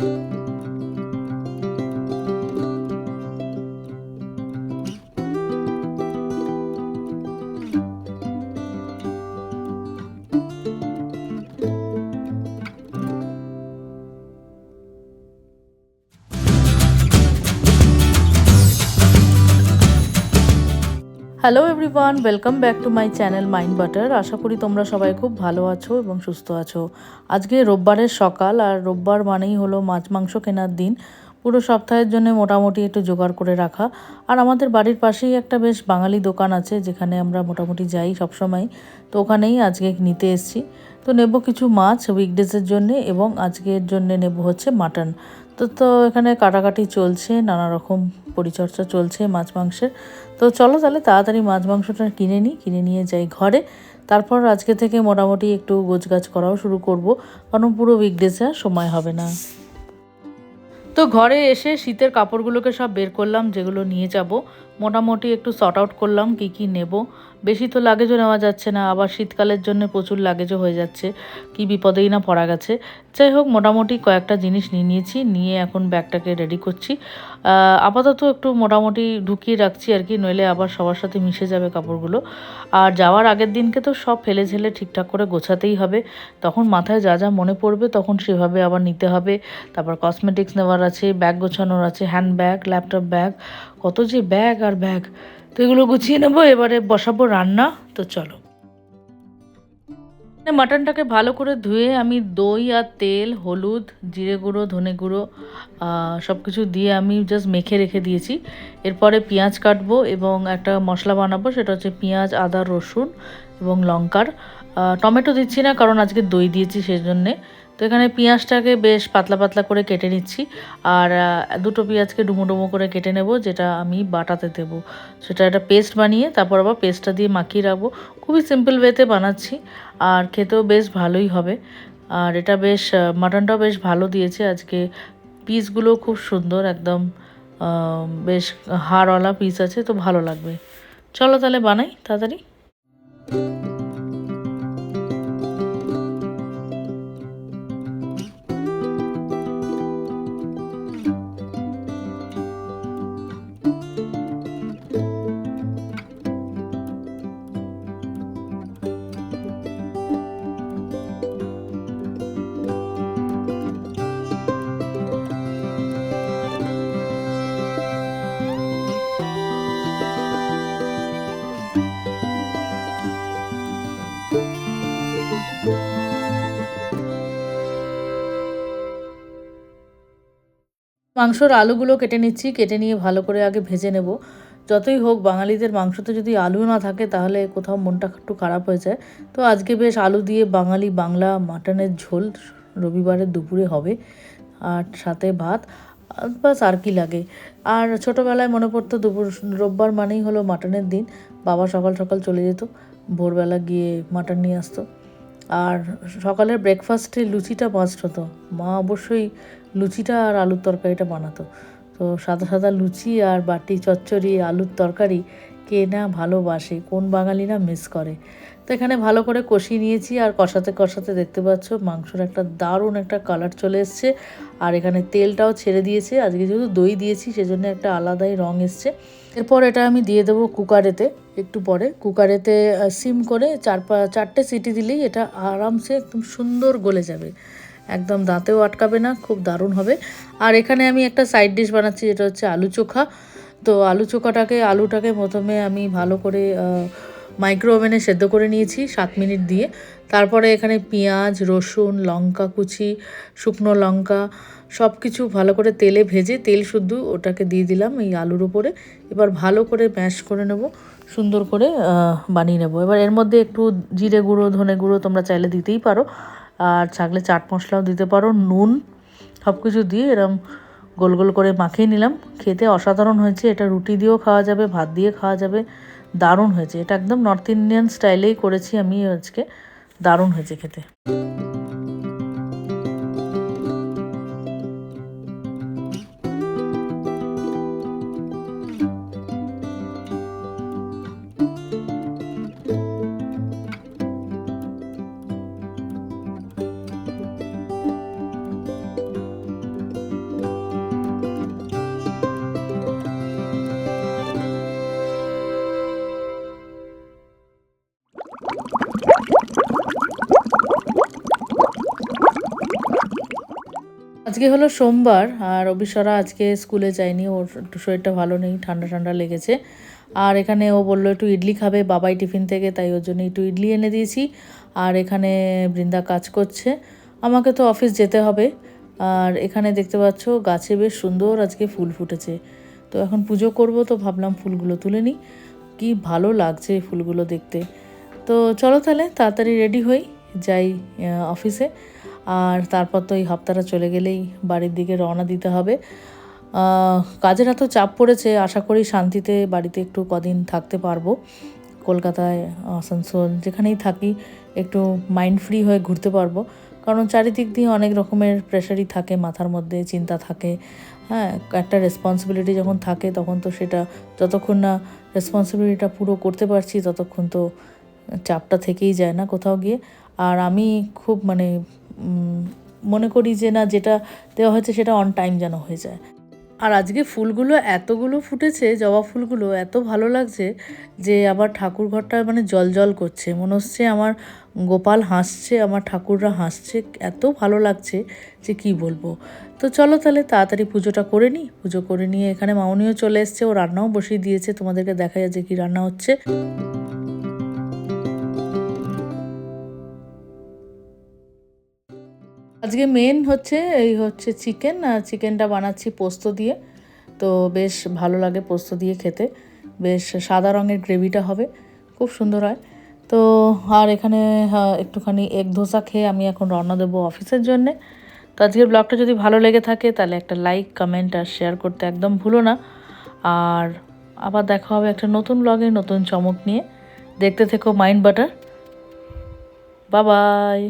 thank you hello everyone welcome back to my channel Mind Butter আশা করি তোমরা সবাই খুব ভালো আছো এবং সুস্থ আছো। আজকে রোববারের সকাল, আর রোববার মানেই হলো মাছ মাংস কেনার দিন। পুরো সপ্তাহের জন্য মোটামুটি একটু জোগাড় করে রাখা। আর আমাদের বাড়ির পাশেই একটা বেশ বাঙালি দোকান আছে, যেখানে আমরা মোটামুটি যাই সবসময়। তো ওখানেই আজকে নিতে এসেছি। তো নেব কিছু মাছ উইকডেজের জন্যে এবং আজকের জন্যে নেব হচ্ছে মাটন তো তো এখানে কাটাকাটি চলছে নানা রকম পরিচর্যা চলছে মাছ মাংসের। তো চলো তাহলে তাড়াতাড়ি মাছ মাংসটা কিনে নিই, কিনে নিয়ে যাই ঘরে। তারপর আজকে থেকে মোটামুটি একটু গোছগাছ করাও শুরু করব, কারণ পুরো উইকডেজে সময় হবে না। তো ঘরে এসে শীতের কাপড়গুলোকে সব বের করলাম, যেগুলো নিয়ে যাব। মোটামুটি একটু শর্ট আউট করলাম, কি কি নেব। বেশি তো লাগেজও নেওয়া যাচ্ছে না, আবার শীতকালের জন্য প্রচুর লাগেজও হয়ে যাচ্ছে। কি বিপদেই না পড়া গেছে। যাই হোক, মোটামুটি কয়েকটা জিনিস নিয়ে নিয়েছি, নিয়ে এখন ব্যাগটাকে রেডি করছি। আপাতত একটু মোটামুটি ঢুকিয়ে রাখছি আর কি, নইলে আবার সবার সাথে মিশে যাবে কাপড়গুলো। আর যাওয়ার আগের দিনকে তো সব ফেলে ঝেলে ঠিকঠাক করে গোছাতেই হবে। তখন মাথায় যা যা মনে পড়বে তখন সেভাবে আবার নিতে হবে। তারপর কসমেটিক্স নেওয়ার আছে, ব্যাগ গোছানোর আছে হ্যান্ড ব্যাগ ল্যাপটপ ব্যাগ কত যে ব্যাগ আর ব্যাগ তো এগুলো গুছিয়ে নেব, এবারে বসাবো রান্না, তো চলো। মাটনটাকে ভালো করে ধুয়ে আমি দই আর তেল, হলুদ, জিরে গুঁড়ো, ধনে গুঁড়ো সব কিছু দিয়ে আমি জাস্ট মেখে রেখে দিয়েছি। এরপরে পেঁয়াজ কাটবো এবং একটা মশলা বানাবো, সেটা হচ্ছে পেঁয়াজ, আদা, রসুন এবং লঙ্কার। টমেটো দিচ্ছি না, কারণ আজকে দই দিয়েছি সেই জন্যে তো এখানে পেঁয়াজটাকে বেশ পাতলা পাতলা করে কেটে নিচ্ছি। আর দুটো পেঁয়াজকে ডুমো ডুমো করে কেটে নেব, যেটা আমি বাটাতে দেবো। সেটা একটা পেস্ট বানিয়ে, তারপর আবার পেস্টটা দিয়ে মাখিয়ে রাখব। খুবই সিম্পল ওয়েতে বানাচ্ছি, আর খেতেও বেশ ভালোই হবে। আর এটা বেশ মাটনটাও বেশ ভালো দিয়েছে। আজকে পিসগুলো খুব সুন্দর, একদম বেশ হাড়ওয়ালা পিস আছে, তো ভালো লাগবে। চলো তাহলে বানাই, তাড়াতাড়ি। মাংসর আলুগুলো কেটে নিচ্ছি, কেটে নিয়ে ভালো করে আগে ভেজে নেব। যতই হোক, বাঙালিদের মাংসতে যদি আলু না থাকে, তাহলে কোথাও মনটা একটু খারাপ হয়ে যায়। তো আজকে বেশ আলু দিয়ে বাঙালি বাংলা মাটনের ঝোল রবিবারের দুপুরে হবে আর সাথে ভাত বাস আর কি লাগে। আর ছোটোবেলায় মনে পড়তো দুপুর, রোববার মানেই হলো মাটনের দিন। বাবা সকাল সকাল চলে যেত, ভোরবেলা গিয়ে মাটন নিয়ে আসতো। আর সকালের ব্রেকফাস্টে লুচিটা মাস্ট হতো। মা অবশ্যই লুচিটা আর আলুর তরকারিটা বানাতো। তো সাদা সাদা লুচি আর বাটি, চচ্চড়ি, আলুর তরকারি কে না ভালোবাসে, কোন বাঙালি না মিস করে। তো এখানে ভালো করে কষিয়ে নিয়েছি আর কষাতে কষাতে দেখতে পাচ্ছ মাংসর একটা দারুণ একটা কালার চলে এসছে। আর এখানে তেলটাও ছেড়ে দিয়েছে। আজকে যেহেতু দই দিয়েছি, সেজন্য একটা আলাদাই রং এসছে। এরপর এটা আমি দিয়ে দেবো কুকারেতে একটু পরে। কুকারেতে সিম করে চার চারটে সিটি দিলেই এটা আরামসে একদম সুন্দর গলে যাবে। একদম দাঁতেও আটকাবে না, খুব দারুণ হবে। আর এখানে আমি একটা সাইড ডিশ বানাচ্ছি, যেটা হচ্ছে আলু চোখা। তো আলু চোখাটাকে, আলুটাকে প্রথমে আমি ভালো করে মাইক্রো ওভেনে সেদ্ধ করে নিয়েছি সাত মিনিট দিয়ে। তারপরে এখানে পেঁয়াজ, রসুন, লঙ্কা কুচি, শুকনো লঙ্কা সব কিছু ভালো করে তেলে ভেজে, তেল শুদ্ধ ওটাকে দিয়ে দিলাম এই আলুর উপরে। এবার ভালো করে ম্যাশ করে নেব, সুন্দর করে বানিয়ে নেব। এবার এর মধ্যে একটু জিরে গুঁড়ো, ধনে গুঁড়ো তোমরা চাইলে দিতেই পারো। আর চাকলে চাট মশলাও দিতে পারো, নুন সব কিছু দিয়ে এরম গোল গোল করে মাখিয়ে নিলাম। খেতে অসাধারণ হয়েছে, এটা রুটি দিয়েও খাওয়া যাবে, ভাত দিয়ে খাওয়া যাবে, দারুণ হয়েছে। এটা একদম নর্থ ইন্ডিয়ান স্টাইলেই করেছি আমি আজকে, দারুণ হয়েছে খেতে। আজকে হলো সোমবার, আর অবিশ্বরা আজকে স্কুলে যায়নি, ওর একটু শরীরটা ভালো নেই, ঠান্ডা ঠান্ডা লেগেছে। আর এখানে ও বলল একটু ইডলি খাবে, বাবাই টিফিন থেকে, তাই ওর জন্য একটু ইডলি এনে দিয়েছি। আর এখানে বৃন্দা কাজ করছে, আমাকে তো অফিস যেতে হবে। আর এখানে দেখতে পাচ্ছ, গাছে বেশ সুন্দর আজকে ফুল ফুটেছে। তো এখন পুজো করব, তো ভাবলাম ফুলগুলো তুলে নিই। কি ভালো লাগছে ফুলগুলো দেখতে। তো চলো তাহলে, তাড়াতাড়ি রেডি হই, যাই অফিসে। আর তারপর তো এই হপ্তাটা চলে গেলেই বাড়ির দিকে রওনা দিতে হবে। কাজের এত চাপ পড়েছে, আশা করি শান্তিতে বাড়িতে একটু কদিন থাকতে পারব। কলকাতায়, আসানসোল, যেখানেই থাকি, একটু মাইন্ড ফ্রি হয়ে ঘুরতে পারব। কারণ চারিদিক দিয়ে অনেক রকমের প্রেশারই থাকে, মাথার মধ্যে চিন্তা থাকে। হ্যাঁ একটা রেসপন্সিবিলিটি যখন থাকে, তখন তো সেটা যতক্ষণ না রেসপন্সিবিলিটিটা পুরো করতে পারছি, ততক্ষণ তো চাপটা থেকেই যায় না কোথাও গিয়ে। আর আমি খুব মানে মনে করি যে না, যেটা দেওয়া হয়েছে সেটা অন টাইম যেন হয়ে যায়। আর আজকে ফুলগুলো এতগুলো ফুটেছে, জবা ফুলগুলো, এত ভালো লাগছে যে আবার ঠাকুর ঘরটা মানে জল জল করছে। মনে হচ্ছে আমার গোপাল হাসছে, আমার ঠাকুররা হাসছে, এত ভালো লাগছে যে কি বলব। তো চলো তাহলে তাড়াতাড়ি পুজোটা করে নিই। পুজো করে নিয়ে এখানে মামনিও চলে এসছে, ও রান্নাও বসিয়ে দিয়েছে, তোমাদেরকে দেখা যাচ্ছে কি রান্না হচ্ছে। আজকে মেন হচ্ছে এই হচ্ছে চিকেন চিকেনটা বানাচ্ছি পোস্ত দিয়ে। তো বেশ ভালো লাগে পোস্ত দিয়ে খেতে। বেশ সাদা রঙের গ্রেভিটা হবে খুব সুন্দর হয়। তো আর এখানে আহ, একটুখানি এগ ধোসা খেয়ে আমি এখন রওনা দেবো অফিসের জন্যে। তো আজকের ব্লগটা যদি ভালো লেগে থাকে তাহলে একটা লাইক কমেন্ট আর শেয়ার করতে একদম ভুলো না। আর আবার দেখা হবে একটা নতুন ব্লগে নতুন চমক নিয়ে। দেখতে থেকো মাইন্ড বাটার বাই